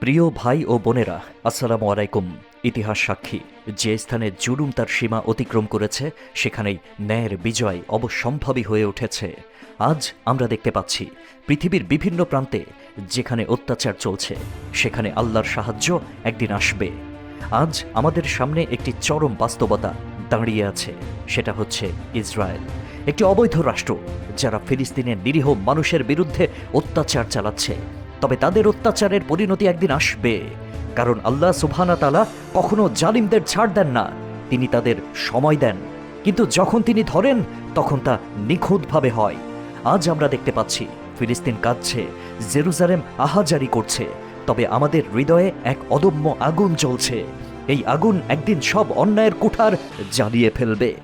প্রিয় ভাই ও বোনেরা, আসসালামু আলাইকুম। ইতিহাস সাক্ষী, যে স্থানে জুলুম তার সীমা অতিক্রম করেছে, সেখানেই ন্যায়ের বিজয় অবসম্ভাবী হয়ে উঠেছে। আজ আমরা দেখতে পাচ্ছি, পৃথিবীর বিভিন্ন প্রান্তে যেখানে অত্যাচার চলছে, সেখানে আল্লাহর সাহায্য একদিন আসবে। আজ আমাদের সামনে একটি চরম বাস্তবতা দাঁড়িয়ে আছে, সেটা হচ্ছে ইসরায়েল। একটি অবৈধ রাষ্ট্র যারা ফিলিস্তিনের নিরীহ মানুষের বিরুদ্ধে অত্যাচার চালাচ্ছে। তবে তাদের অত্যাচারের পরিণতি একদিন আসবে। কারণ আল্লাহ সুবহানা তালা কখনো জালিমদের ছাড় দেন না। তিনি তাদের সময় দেন। কিন্তু যখন তিনি ধরেন, তখন তা নিখুঁতভাবে হয়। আজ আমরা দেখতে পাচ্ছি, ফিলিস্তিন কাঁদছে, জেরুজালেম আহাজারি করছে। তবে আমাদের হৃদয়ে এক অদম্য আগুন জ্বলছে। এই আগুন একদিন সব অন্যায়ের কুঠার জ্বালিয়ে ফেলবে।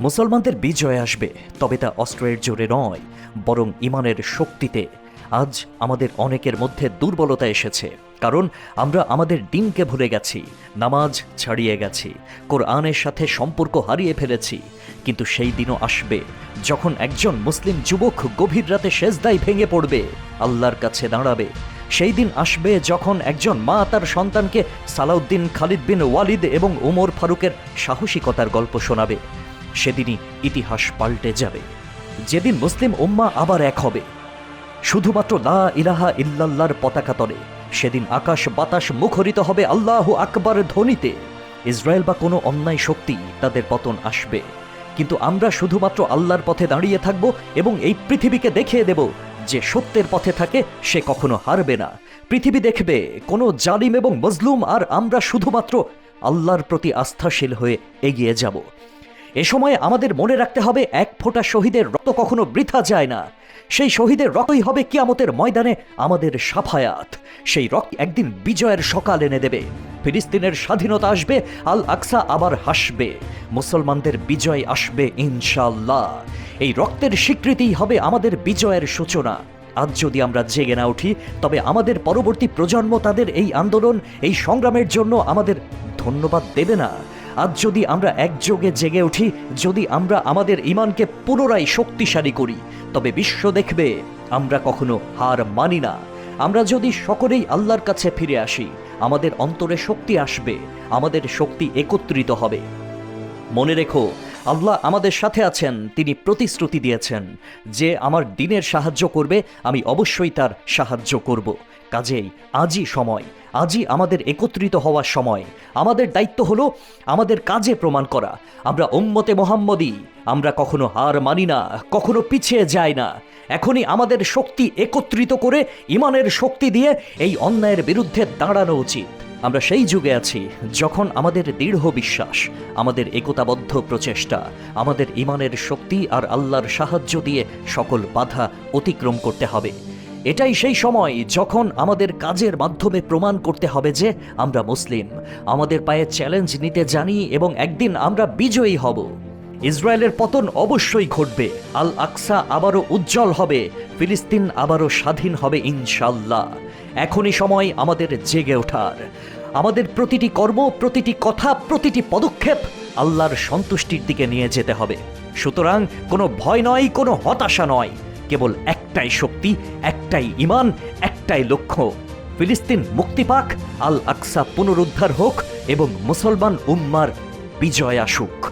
মুসলমানদের বিজয় আসবে, তবে তা অস্ত্রের জোরে নয়, বরং ইমানের শক্তিতে। আজ আমাদের অনেকের মধ্যে দুর্বলতা এসেছে, কারণ আমরা আমাদের দিনকে ভুলে গেছি, নামাজ ছাড়িয়ে গেছি, কোরআনের সাথে সম্পর্ক হারিয়ে ফেলেছি। কিন্তু সেই দিনও আসবে, যখন একজন মুসলিম যুবক গভীর রাতে সেজদায় ভেঙে পড়বে, আল্লাহর কাছে দাঁড়াবে। সেই দিন আসবে যখন একজন মা তার সন্তানকে সালাউদ্দিন খালিদ বিন ওয়ালিদ এবং ওমর ফারুকের সাহসিকতার গল্প শোনাবে। সেদিনই ইতিহাস পাল্টে যাবে। যেদিন মুসলিম উম্মা আবার এক হবে। শুধুমাত্র লা ইলাহা ইল্লাল্লাহর পতাকা তলে, সেদিন আকাশ বাতাস মুখরিত হবে আল্লাহ আকবার ধ্বনিতে। ইসরায়েল বা কোনো অন্যায় শক্তি তাদের পতন আসবে। কিন্তু আমরা শুধুমাত্র আল্লাহর পথে দাঁড়িয়ে থাকব এবং এই পৃথিবীকে দেখিয়ে দেব যে সত্যের পথে থাকে সে কখনো হারবে না। পৃথিবী দেখবে কোনো জালিম এবং মজলুম, আর আমরা শুধুমাত্র আল্লাহর প্রতি আস্থাশীল হয়ে এগিয়ে যাব। এ সময় আমাদের মনে রাখতে হবে এক ফোঁটা শহীদের রক্ত কখনো বৃথা যায় না। সেই শহীদের রক্তই হবে কিয়ামতের ময়দানে আমাদের সাফায়াত। সেই রক্ত একদিন বিজয়ের সকাল এনে দেবে। ফিলিস্তিনের স্বাধীনতা আসবে আল আকসা আবার হাসবে। মুসলমানদের বিজয় আসবে ইনশাল্লাহ এই রক্তের স্বীকৃতিই হবে আমাদের বিজয়ের সূচনা। আজ যদি আমরা জেগে না উঠি, তবে আমাদের পরবর্তী প্রজন্ম তাদের এই আন্দোলন, এই সংগ্রামের জন্য আমাদের ধন্যবাদ দেবে না। আজ যদি আমরা একযোগে জেগে উঠি, যদি আমরা আমাদের ইমানকে পুনরায় শক্তিশালী করি, তবে বিশ্ব দেখবে আমরা কখনো হার মানি না। আমরা যদি সকলেই আল্লাহর কাছে ফিরে আসি, আমাদের অন্তরে শক্তি আসবে, আমাদের শক্তি একত্রিত হবে। মনে রেখো আল্লাহ আমাদের সাথে আছেন, তিনি প্রতিশ্রুতি দিয়েছেন। যে আমার দিনের সাহায্য করবে, আমি অবশ্যই তার সাহায্য করব। কাজেই আজই সময়, আজই আমাদের একত্রিত হওয়ার সময়। আমাদের দায়িত্ব হলো আমাদের কাজে প্রমাণ করা। আমরা ওম্মতে মোহাম্মদী, আমরা কখনো হার মানি না, কখনো পিছিয়ে যাই না। এখনই আমাদের শক্তি একত্রিত করে ইমানের শক্তি দিয়ে এই অন্যায়ের বিরুদ্ধে দাঁড়ানো উচিত। আমরা সেই যুগে আছি যখন আমাদের দৃঢ় বিশ্বাস, আমাদের একতাবদ্ধ প্রচেষ্টা, আমাদের ইমানের শক্তি আর আল্লাহর সাহায্য দিয়ে সকল বাধা অতিক্রম করতে হবে। এটাই সেই সময় যখন আমাদের কাজের মাধ্যমে প্রমাণ করতে হবে যে আমরা মুসলিম। আমাদের পায়ে চ্যালেঞ্জ নিতে জানি এবং একদিন আমরা বিজয়ী হব। ইসরায়েলের পতন অবশ্যই ঘটবে। আল আকসা আবারও উজ্জ্বল হবে, ফিলিস্তিন আবারও স্বাধীন হবে ইনশাল্লাহ এখনই সময় আমাদের জেগে ওঠার। আমাদের প্রতিটি কর্ম, প্রতিটি কথা, প্রতিটি পদক্ষেপ আল্লাহর সন্তুষ্টির দিকে নিয়ে যেতে হবে। সুতরাং কোনো ভয় নয়, কোনো হতাশা নয়। কেবল একটাই শক্তি, একটাই ইমান একটাই লক্ষ্য। ফিলিস্তিন মুক্তি পাক, আল আকসা পুনরুদ্ধার হোক এবং মুসলমান উম্মার বিজয় আসুক।